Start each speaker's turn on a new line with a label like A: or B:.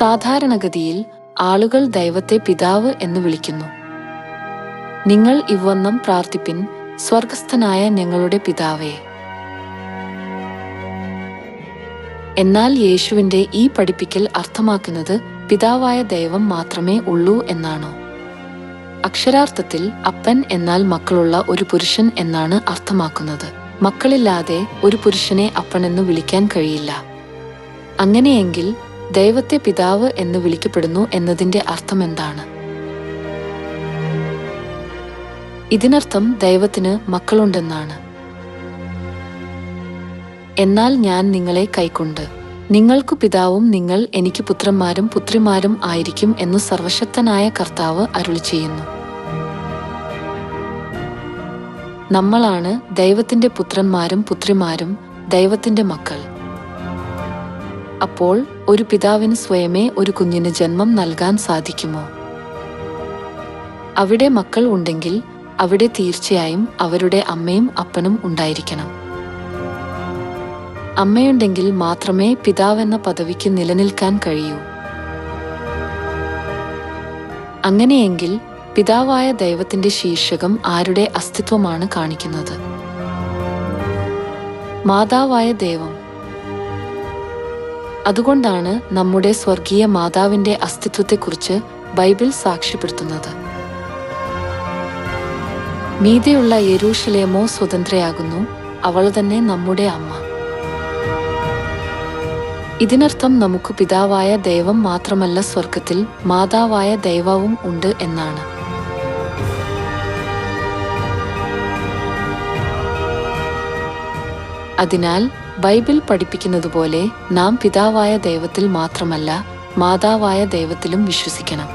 A: സാധാരണഗതിയിൽ ആളുകൾ ദൈവത്തെ പിതാവ് എന്ന് വിളിക്കുന്നു. നിങ്ങൾ ഇവണ്ണം പ്രാർത്ഥിപ്പിൻ സ്വർഗസ്ഥനായ ഞങ്ങളുടെ പിതാവേ. എന്നാൽ യേശുവിന്റെ ഈ പഠിപ്പിക്കൽ അർത്ഥമാക്കുന്നത് പിതാവായ ദൈവം മാത്രമേ ഉള്ളൂ എന്നാണോ. അക്ഷരാർത്ഥത്തിൽ അപ്പൻ എന്നാൽ മക്കളുള്ള ഒരു പുരുഷൻ എന്നാണ് അർത്ഥമാക്കുന്നത്. മക്കളില്ലാതെ ഒരു പുരുഷനെ അപ്പനെന്ന് വിളിക്കാൻ കഴിയില്ല. അങ്ങനെയെങ്കിൽ ദൈവത്തെ പിതാവ് എന്ന് വിളിക്കപ്പെടുന്നു എന്നതിന്റെ അർത്ഥം എന്താണ് ഇതിനർത്ഥം ദൈവത്തിന് മക്കളുണ്ടെന്നാണ്. എന്നാൽ ഞാൻ നിങ്ങളെ കൈക്കൊണ്ട് നിങ്ങൾക്കു പിതാവും നിങ്ങൾ എനിക്ക് പുത്രന്മാരും പുത്രിമാരും ആയിരിക്കും എന്ന് സർവശക്തനായ കർത്താവ് അരുളി ചെയ്യുന്നു നമ്മളാണ് ദൈവത്തിന്റെ പുത്രന്മാരും പുത്രിമാരും ദൈവത്തിന്റെ മക്കൾ. അപ്പോൾ ഒരു പിതാവിന് സ്വയമേ ഒരു കുഞ്ഞിന് ജന്മം നൽകാൻ സാധിക്കുമോ? അവിടെ മക്കൾ ഉണ്ടെങ്കിൽ അവിടെ തീർച്ചയായും അവരുടെ അമ്മയും അപ്പനും ഉണ്ടായിരിക്കണം. അമ്മയുണ്ടെങ്കിൽ മാത്രമേ പിതാവെന്ന പദവിക്ക് നിലനിൽക്കാൻ കഴിയൂ. അങ്ങനെയെങ്കിൽ പിതാവായ ദൈവത്തിന്റെ ശീർഷകം ആരുടെ അസ്തിത്വമാണ് കാണിക്കുന്നത്? മാതാവായ ദൈവം അതുകൊണ്ടാണ് നമ്മുടെ സ്വർഗീയ മാതാവിന്റെ അസ്തിത്വത്തെക്കുറിച്ച് ബൈബിൾ സാക്ഷ്യപ്പെടുത്തുന്നത്. മീതെയുള്ള യെരൂഷലേമോ സ്വതന്ത്രയാകുന്നു അവൾ തന്നെ നമ്മുടെ അമ്മ. ഇതിനർത്ഥം നമുക്ക് പിതാവായ ദൈവം മാത്രമല്ല സ്വർഗത്തിൽ മാതാവായ ദൈവവും ഉണ്ട് എന്നാണ്. അതിനാൽ ബൈബിൾ പഠിപ്പിക്കുന്നതുപോലെ നാം പിതാവായ ദൈവത്തിൽ മാത്രമല്ല മാതാവായ ദൈവത്തിലും വിശ്വസിക്കണം.